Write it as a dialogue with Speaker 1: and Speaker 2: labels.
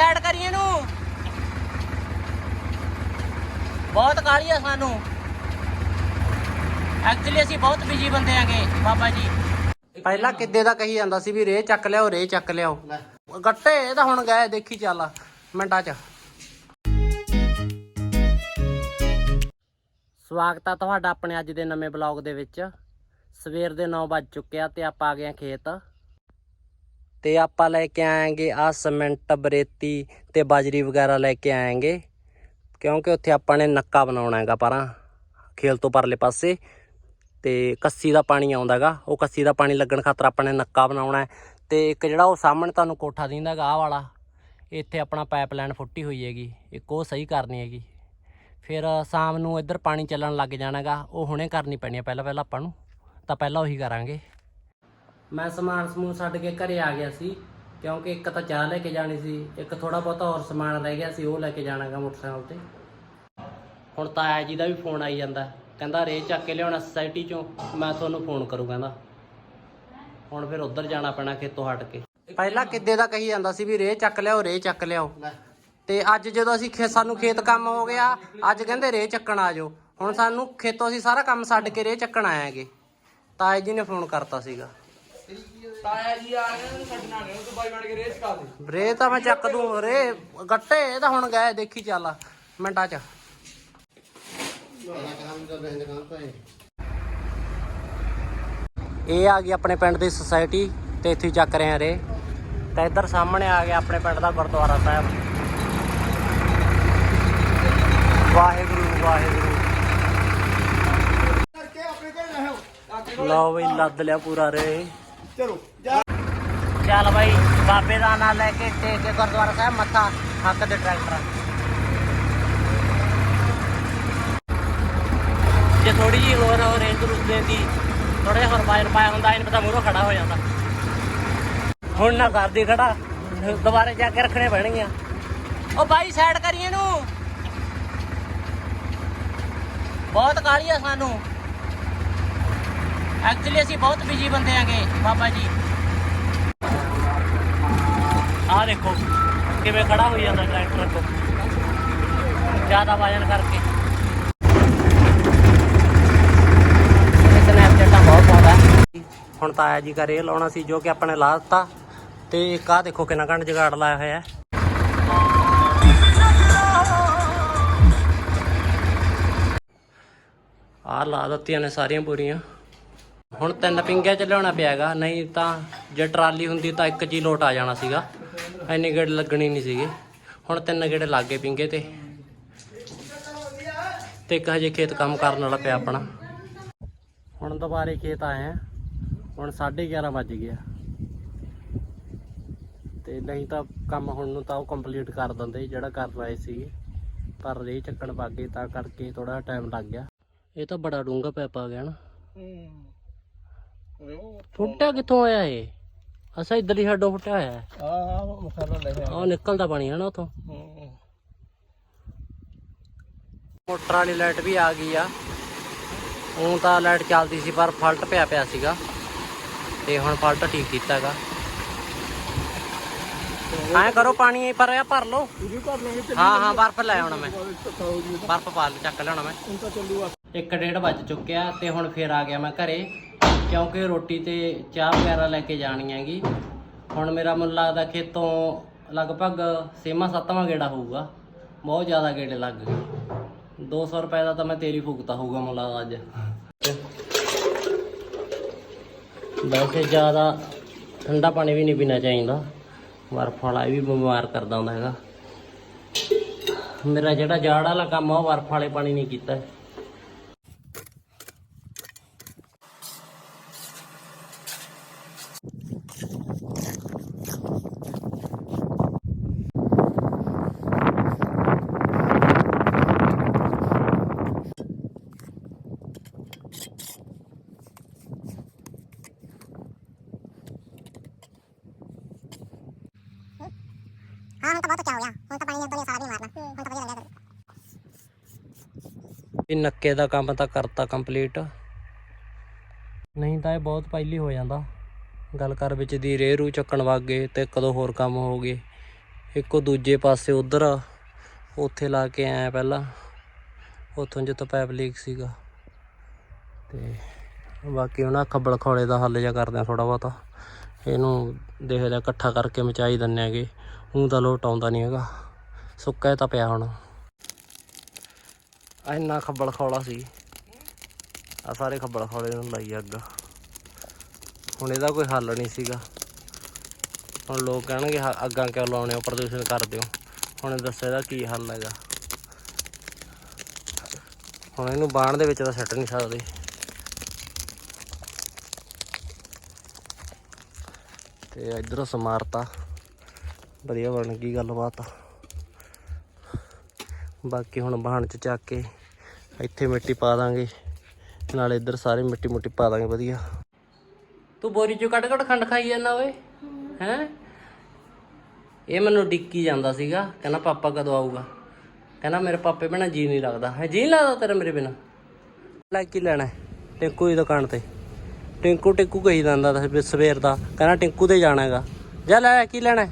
Speaker 1: Side ਕਰੀਏ ਨੂੰ ਬਹੁਤ ਕਾਲੀ ਆ ਸਾਨੂੰ। ਐਕਚੁਅਲੀ ਅਸੀਂ ਬਹੁਤ ਬਿਜ਼ੀ ਬੰਦੇ ਆਂਗੇ, ਬਾਬਾ ਜੀ। ਪਹਿਲਾਂ ਕਿੱਦੇ ਦਾ ਕਹੀ ਜਾਂਦਾ ਸੀ ਵੀ ਰੇ ਚੱਕ ਲਿਆਓ, ਰੇ ਚੱਕ ਲਿਆਓ। ਗੱਟੇ, ਇਹ ਤਾਂ ਹੁਣ ਗਏ, ਦੇਖੀ ਚੱਲ, ਮਿੰਟਾਂ 'ਚ। ਸਵਾਗਤ ਆ ਤੁਹਾਡਾ ਆਪਣੇ ਅੱਜ ਦੇ ਨਵੇਂ ਬਲੌਗ ਦੇ ਵਿੱਚ। ਸਵੇਰ ਦੇ 9 ਵੱਜ ਚੁੱਕਿਆ ਤੇ ਆਪਾਂ ਆ ਗਏ ਖੇਤ। ਤੇ ਆਪਾਂ ਲੈ ਕੇ ਆਏਗੇ ਆ ਸੀਮੈਂਟ ਬਰੇਤੀ ਤੇ ਬਾਜਰੀ ਵਗੈਰਾ ਲੈ ਕੇ ਆਏਗੇ। ਕਿਉਂਕਿ ਉੱਥੇ ਆਪਾਂ ਨੇ ਨੱਕਾ ਬਣਾਉਣਾ ਹੈਗਾ ਪਰਾਂ, ਖੇਲ ਤੋਂ ਪਰਲੇ ਪਾਸੇ। ਤੇ ਕੱਸੀ ਦਾ ਪਾਣੀ ਆਉਂਦਾਗਾ ਉਹ ਕੱਸੀ ਦਾ ਪਾਣੀ ਲੱਗਣ ਖਾਤਰ ਆਪਾਂ ਨੇ ਨੱਕਾ ਬਣਾਉਣਾ ਹੈ। ਤੇ ਇੱਕ ਜਿਹੜਾ ਉਹ ਸਾਹਮਣੇ ਤੁਹਾਨੂੰ ਕੋਠਾ ਦਿੰਦਾਗਾ ਆਹ ਵਾਲਾ, ਇੱਥੇ ਆਪਣਾ ਪਾਈਪਲਾਈਨ ਫੁੱਟੀ ਹੋਈ ਹੈਗੀ, ਇੱਕ ਉਹ ਸਹੀ ਕਰਨੀ ਹੈਗੀ। ਫਿਰ ਸ਼ਾਮ ਨੂੰ ਇੱਧਰ ਪਾਣੀ ਚੱਲਣ ਲੱਗ ਜਾਣਾਗਾ ਉਹ ਹੁਣੇ ਕਰਨੀ ਪੈਣੀ ਹੈ ਪਹਿਲਾਂ ਪਹਿਲਾਂ ਆਪਾਂ ਨੂੰ, ਤਾਂ ਪਹਿਲਾਂ ਉਹੀ ਕਰਾਂਗੇ। ਮੈਂ ਸਮਾਨ ਸਮੂਨ ਛੱਡ ਕੇ ਘਰੇ ਆ ਗਿਆ ਸੀ, ਕਿਉਂਕਿ ਇੱਕ ਤਾਂ ਚਾਹ ਲੈ ਕੇ ਜਾਣੀ ਸੀ, ਇੱਕ ਥੋੜਾ ਬਹੁਤਾ ਹੋਰ ਸਮਾਨ ਰਹਿ ਗਿਆ ਸੀ, ਉਹ ਲੈ ਕੇ ਜਾਣਾਗਾ ਮੋਟਰਸਾਈਕਲ ਤੇ। ਹੁਣ ਤਾਇਆ ਜੀ ਦਾ ਵੀ ਫੋਨ ਆਈ ਜਾਂਦਾ, ਕਹਿੰਦਾ ਰੇ ਚੱਕ ਕੇ ਲਿਆਉਣਾ ਸੋਸਾਇਟੀ ਚੋਂ, ਮੈਂ ਤੁਹਾਨੂੰ ਫੋਨ ਕਰੂ, ਕਹਿੰਦਾ। ਹੁਣ ਫਿਰ ਉੱਧਰ ਜਾਣਾ ਪੈਣਾ ਖੇਤੋਂ ਹਟ ਕੇ। ਪਹਿਲਾਂ ਕਿੱਦੇ ਦਾ ਕਹੀ ਜਾਂਦਾ ਸੀ ਵੀ ਰੇ ਚੱਕ ਲਿਆਓ ਰੇ ਚੱਕ ਲਿਆਓ। ਤੇ ਅੱਜ ਜਦੋਂ ਅਸੀਂ ਖੇ ਸਾਨੂੰ ਖੇਤ ਕੰਮ ਹੋ ਗਿਆ, ਅੱਜ ਕਹਿੰਦੇ ਰੇ ਚੱਕਣ ਆ ਜਾਓ। ਹੁਣ ਸਾਨੂੰ ਖੇਤੋਂ ਅਸੀਂ ਸਾਰਾ ਕੰਮ ਛੱਡ ਕੇ ਰੇ ਚੱਕਣ ਆਏਗੇ ਤਾਇਆ ਜੀ ਨੇ ਫੋਨ ਕਰਤਾ ਸੀਗਾ।
Speaker 2: ਤਾਇਆ ਜੀ ਆ ਗਏ ਨੇ ਛੱਡਣਾ ਨਹੀਂ ਉਹ ਤੋਂ ਬਾਈ ਬਣ ਕੇ ਰੇਸ ਕਰ ਦੇ।
Speaker 1: ਰੇ ਤਾਂ ਮੈਂ ਚੱਕ ਦੂੰ ਰੇ ਗੱਟੇ ਇਹ ਤਾਂ ਹੁਣ ਗਏ ਦੇਖੀ ਚੱਲ ਮਿੰਟਾਂ 'ਚ। ਇਹ ਆ ਗਈ ਆਪਣੇ ਪਿੰਡ ਦੀ ਸੁਸਾਇਟੀ ਤੇ ਇੱਥੇ ਹੀ ਚੱਕ ਰਹੇ ਆ ਰੇ। ਤੇ ਇੱਧਰ ਸਾਹਮਣੇ ਆ ਗਿਆ ਆਪਣੇ ਪਿੰਡ ਦਾ ਗੁਰਦੁਆਰਾ ਸਾਹਿਬ। ਵਾਹਿਗੁਰੂ ਵਾਹਿਗੁਰੂ।
Speaker 2: ਕਰਕੇ ਆਪਣੇ ਕੋਲ ਰਹੋ
Speaker 1: ਲਓ ਬਈ ਲੱਦ ਲਿਆ ਪੂਰਾ ਰੇ।
Speaker 2: ਚਲੋ ਜਾ।
Speaker 1: ਚੱਲ ਬਾਈ, ਬਾਬੇ ਦਾ ਨਾਂ ਲੈ ਕੇ ਟੇਕ ਕੇ ਗੁਰਦੁਆਰਾ ਸਾਹਿਬ, ਮੱਥਾ ਹੱਕ ਦੇ ਟਰੈਕਟਰ ਜੇ ਥੋੜੀ ਜੀ ਹੋਰ ਹੋਰ ਰੇਂਜ ਰੁੱਦੇ ਦੀ ਥੋੜੇ ਹੋਰ ਬਾਹਰ ਪਾਇਆ ਹੁੰਦਾ, ਇਹਨੂੰ ਪਤਾ ਮੂਹਰੋਂ ਖੜਾ ਹੋ ਜਾਂਦਾ। ਹੁਣ ਨਾ ਕਰਦੀ ਖੜਾ, ਦੁਬਾਰੇ ਜਾ ਕੇ ਰੱਖਣੇ ਪੈਣਗੀਆਂ। ਉਹ ਬਾਈ ਸਾਈਡ ਕਰੀਏ ਨੂੰ ਬਹੁਤ ਕਾਲੀ ਆ ਸਾਨੂੰ। ਐਕਚੁਅਲੀ ਅਸੀਂ ਬਹੁਤ ਬਿਜ਼ੀ ਬੰਦੇ ਆਂਗੇ ਬਾਬਾ ਜੀ। ਆਹ ਦੇਖੋ, ਕਿਵੇਂ ਖੜਾ ਹੋਈ ਜਾਂਦਾ ਟਰੈਕਟਰ ਕੋ ਜ਼ਿਆਦਾ ਵਜਨ ਕਰਕੇ। ਸਨੈਪਚੈਟਾਂ ਬਹੁਤ ਪਾਉਂਦਾ ਹੁਣ ਤਾਂ ਆਇਆ ਜੀ ਇਹ ਲਾਉਣਾ ਸੀ, ਜੋ ਕਿ ਆਪਣੇ ਲਾ ਦਿੱਤਾ। ਤੇ ਇੱਕ ਆਹ ਦੇਖੋ ਕਿੰਨਾ ਘੰਟ ਜਗਾੜ ਲਾਇਆ ਹੋਇਆ ਹੈ। ਆਹ ਲਾ ਦਿੱਤੀਆਂ ਨੇ ਸਾਰੀਆਂ ਬੋਰੀਆਂ। ਹੁਣ ਤਿੰਨ ਪਿੰਗਿਆਂ ਚ ਲਿਆਉਣਾ ਪਿਆਗਾ, ਨਹੀਂ ਤਾਂ ਜੇ ਟਰਾਲੀ ਹੁੰਦੀ ਤਾਂ ਇੱਕ ਜੀ ਲੋਟ ਆ ਜਾਣਾ ਸੀਗਾ। ਐਨੇ ਗੇੜੇ ਲੱਗਣੇ ਨਹੀਂ ਸੀਗੇ। ਹੁਣ ਤਿੰਨ ਗੇੜੇ ਲੱਗ ਗਏ ਪਿੰਗੇ ਤੇ। ਤੇ ਇੱਕ ਹਜੇ ਖੇਤ ਕੰਮ ਕਰਨ ਵਾਲਾ ਪਿਆ ਆਪਣਾ। ਹੁਣ ਦੁਬਾਰੇ ਖੇਤ ਆਏ ਆ। ਹੁਣ 11:30 ਵੱਜ ਗਿਆ ਤੇ ਨਹੀਂ ਤਾਂ ਕੰਮ ਹੁਣ ਨੂੰ ਤਾਂ ਉਹ ਕੰਪਲੀਟ ਕਰ ਦਿੰਦੇ, ਜਿਹੜਾ ਕਰਨ ਆਏ ਸੀਗੇ। ਪਰ ਰੇ ਚੱਕਣ ਵਾਗੇ ਤਾਂ ਕਰਕੇ ਥੋੜਾ ਟਾਈਮ ਲੱਗ ਗਿਆ। ਇਹ ਤਾਂ ਬੜਾ ਡੂੰਘਾ ਪੈਪ ਆ ਗਿਆ ਨਾ। ਫੁੱਟਿਆ ਕਿੱਥੋਂ ਆਇਆ ਇਹ? ਅਸਾ ਇਧਰਲੀ ਸਾਡੋਂ ਫੁੱਟਿਆ ਹੋਇਆ ਹੈ
Speaker 2: ਆ ਆ ਮਸਾਲਾ ਲੈ
Speaker 1: ਉਹ ਨਿਕਲਦਾ ਪਾਣੀ ਹੈ ਨਾ ਉਥੋਂ। ਮੋਟਰ ਵਾਲੀ ਲਾਈਟ ਵੀ ਆ ਗਈ ਆ। ਉਹ ਤਾਂ ਲਾਈਟ ਚੱਲਦੀ ਸੀ ਪਰ ਫਲਟ ਪਿਆ ਪਿਆ ਸੀਗਾ। ਤੇ ਹੁਣ ਫਲਟ ਠੀਕ ਕੀਤਾ ਹੈਗਾ ਐਂ ਕਰੋ ਪਾਣੀ ਪਰ ਆ ਭਰ ਲਓ।
Speaker 2: ਇਹ
Speaker 1: ਹਾਂ ਹਾਂ ਬਰਫ਼ ਲੈ ਆਉਣਾ ਮੈਂ।
Speaker 2: ਹੋ
Speaker 1: ਬਰਫ਼ ਪਾ ਲੈ ਚੱਕ ਲਿਆਉਣਾ ਮੈਂ। ਇੱਕ ਡੇਢ ਵੱਜ ਚੁੱਕਿਆ ਤੇ ਹੁਣ ਫੇਰ ਆ ਗਿਆ ਮੈਂ ਘਰੇ। ਕਿਉਂਕਿ ਰੋਟੀ ਤੇ ਚਾਹ ਵਗੈਰਾ ਲੈ ਕੇ ਜਾਣੀ ਹੈਗੀ। ਹੁਣ ਮੇਰਾ ਮੈਨੂੰ ਲੱਗਦਾ ਖੇਤੋਂ ਲਗਭਗ ਛੇਵਾਂ ਸੱਤਵਾਂ ਗੇੜਾ ਹੋਊਗਾ। ਬਹੁਤ ਜ਼ਿਆਦਾ ਗੇੜੇ ਲੱਗ ਗਏ। 200 ਰੁਪਏ ਦਾ ਤਾਂ ਮੈਂ ਤੇਰੀ ਫੂਕਤਾ ਹੋਊਗਾ ਮੈਨੂੰ ਲੱਗਦਾ ਅੱਜ। ਵੈਸੇ ਜ਼ਿਆਦਾ ਠੰਡਾ ਪਾਣੀ ਵੀ ਨਹੀਂ ਪੀਣਾ ਚਾਹੀਦਾ। ਬਰਫ ਵਾਲਾ ਇਹ ਵੀ ਬਿਮਾਰ ਕਰਦਾ ਹੁੰਦਾ ਹੈਗਾ। ਮੇਰਾ ਜਿਹੜਾ ਜਾੜ ਵਾਲਾ ਕੰਮ ਆ, ਉਹ ਬਰਫ ਵਾਲੇ ਪਾਣੀ ਨਹੀਂ ਕੀਤਾ। ਹਾਂ,
Speaker 3: ਹੁਣ ਤਾਂ ਬਹੁਤ ਉੱਚਾ ਹੋ ਹੁਣ ਤਾਂ ਪਾਣੀ ਨੇ ਸਾਰਾ ਵੀ ਮਾਰਨਾ। ਹੁਣ ਤਾਂ ਵਧੀਆ ਲੱਗਿਆ
Speaker 1: ਇਹ ਨੱਕੇ ਦਾ ਕੰਮ ਤਾਂ ਕਰਤਾ ਕੰਪਲੀਟ। ਨਹੀਂ ਤਾਂ ਇਹ ਬਹੁਤ ਪਹਿਲੀ ਹੋ ਜਾਂਦਾ। ਗੱਲ ਕਰ ਵਿੱਚ ਦੀ ਰੇਰੂ ਚੱਕਣ ਵਗ ਗਏ ਤੇ ਕਦੋਂ ਹੋਰ ਕੰਮ ਹੋ ਗਏ। ਇੱਕੋ ਦੂਜੇ ਪਾਸੇ ਉਧਰ, ਉੱਥੇ ਲਾ ਕੇ ਆਇਆ ਪਹਿਲਾਂ। ਉੱਥੋਂ ਜਿੱਥੋਂ ਪੈਪ ਲੀਕ ਸੀਗਾ। ਤੇ ਬਾਕੀ ਉਹਨਾਂ ਖੱਬਲ ਖੋਲੇ ਦਾ ਹੱਲ ਜਿਹਾ ਕਰਦੇ ਆ ਥੋੜਾ ਬਹੁਤਾ। ਇਹਨੂੰ ਦੇਖਦੇ ਇਕੱਠਾ ਕਰਕੇ ਮਚਾਈ ਦਿੰਨੇ ਆਗੇ ਉਹ ਤਾਂ ਲੋਟ ਆਉਂਦਾ ਨਹੀਂ ਹੈਗਾ। ਸੁੱਕਾ ਤਾਂ ਪਿਆ ਹੁਣ। ਇੰਨਾ ਖੱਬਲ ਖੋਲਾ ਸੀ। ਆ ਸਾਰੇ ਖੱਬਲ ਖੋਲੇ ਨੂੰ ਲਾਈ ਅੱਗ। ਹੁਣ ਇਹਦਾ ਕੋਈ ਹੱਲ ਨਹੀਂ ਸੀਗਾ। ਹੁਣ ਲੋਕ ਕਹਿਣਗੇ ਅੱਗਾਂ ਕਿਉਂ ਲਾਉਣੇ ਹੋ, ਪ੍ਰਦੂਸ਼ਣ ਕਰਦੇ ਹੋ ਹੁਣ ਦੱਸੋ ਇਹਦਾ ਕੀ ਹੱਲ ਹੈਗਾ। ਹੁਣ ਇਹਨੂੰ ਬਾਣ ਦੇ ਵਿੱਚ ਤਾਂ ਸੱਟ ਨਹੀਂ ਸਕਦੇ। ਤੇ ਇਧਰੋਂ ਸਮਾਰਤਾ। ਵਧੀਆ ਬਣ ਗਈ ਗੱਲਬਾਤ। ਬਾਕੀ ਹੁਣ ਬਾਣ ਚ ਚੱਕ ਕੇ ਇੱਥੇ ਮਿੱਟੀ ਪਾ ਦਾਂਗੇ। ਨਾਲ ਇੱਧਰ ਸਾਰੇ ਮਿੱਟੀ ਮੁੱਟੀ ਪਾ ਦਾਂਗੇ, ਵਧੀਆ। ਤੂੰ ਬੋਰੀ ਚੋਂ ਕੱਢ ਕੱਢ ਖੰਡ ਖਾਈ ਜਾਂਦਾ ਓਏ। ਹੈ? ਇਹ ਮੈਨੂੰ ਡਿੱਕੀ ਜਾਂਦਾ ਸੀਗਾ। ਕਹਿੰਦਾ ਪਾਪਾ ਕਦੋਂ ਆਊਗਾ? ਕਹਿੰਦਾ ਮੇਰੇ ਪਾਪੇ ਬਿਨਾ ਜੀ ਨਹੀਂ ਲੱਗਦਾ। ਹੈ ਜੀ ਨੀ ਲੱਗਦਾ ਤੇਰਾ ਮੇਰੇ ਬਿਨਾ। ਲੈ ਕੀ ਲੈਣਾ ਹੈ? ਟਿੰਕੂ ਦੁਕਾਨ ਤੇ। ਟਿੰਕੂ ਟਿੰਕੂ ਕਹੀ ਜਾਂਦਾ ਸਵੇਰ ਦਾ, ਕਹਿੰਦਾ ਟਿੰਕੂ ਤੇ ਜਾਣਾ ਹੈਗਾ। ਜਾ ਲੈ, ਕੀ ਲੈਣਾ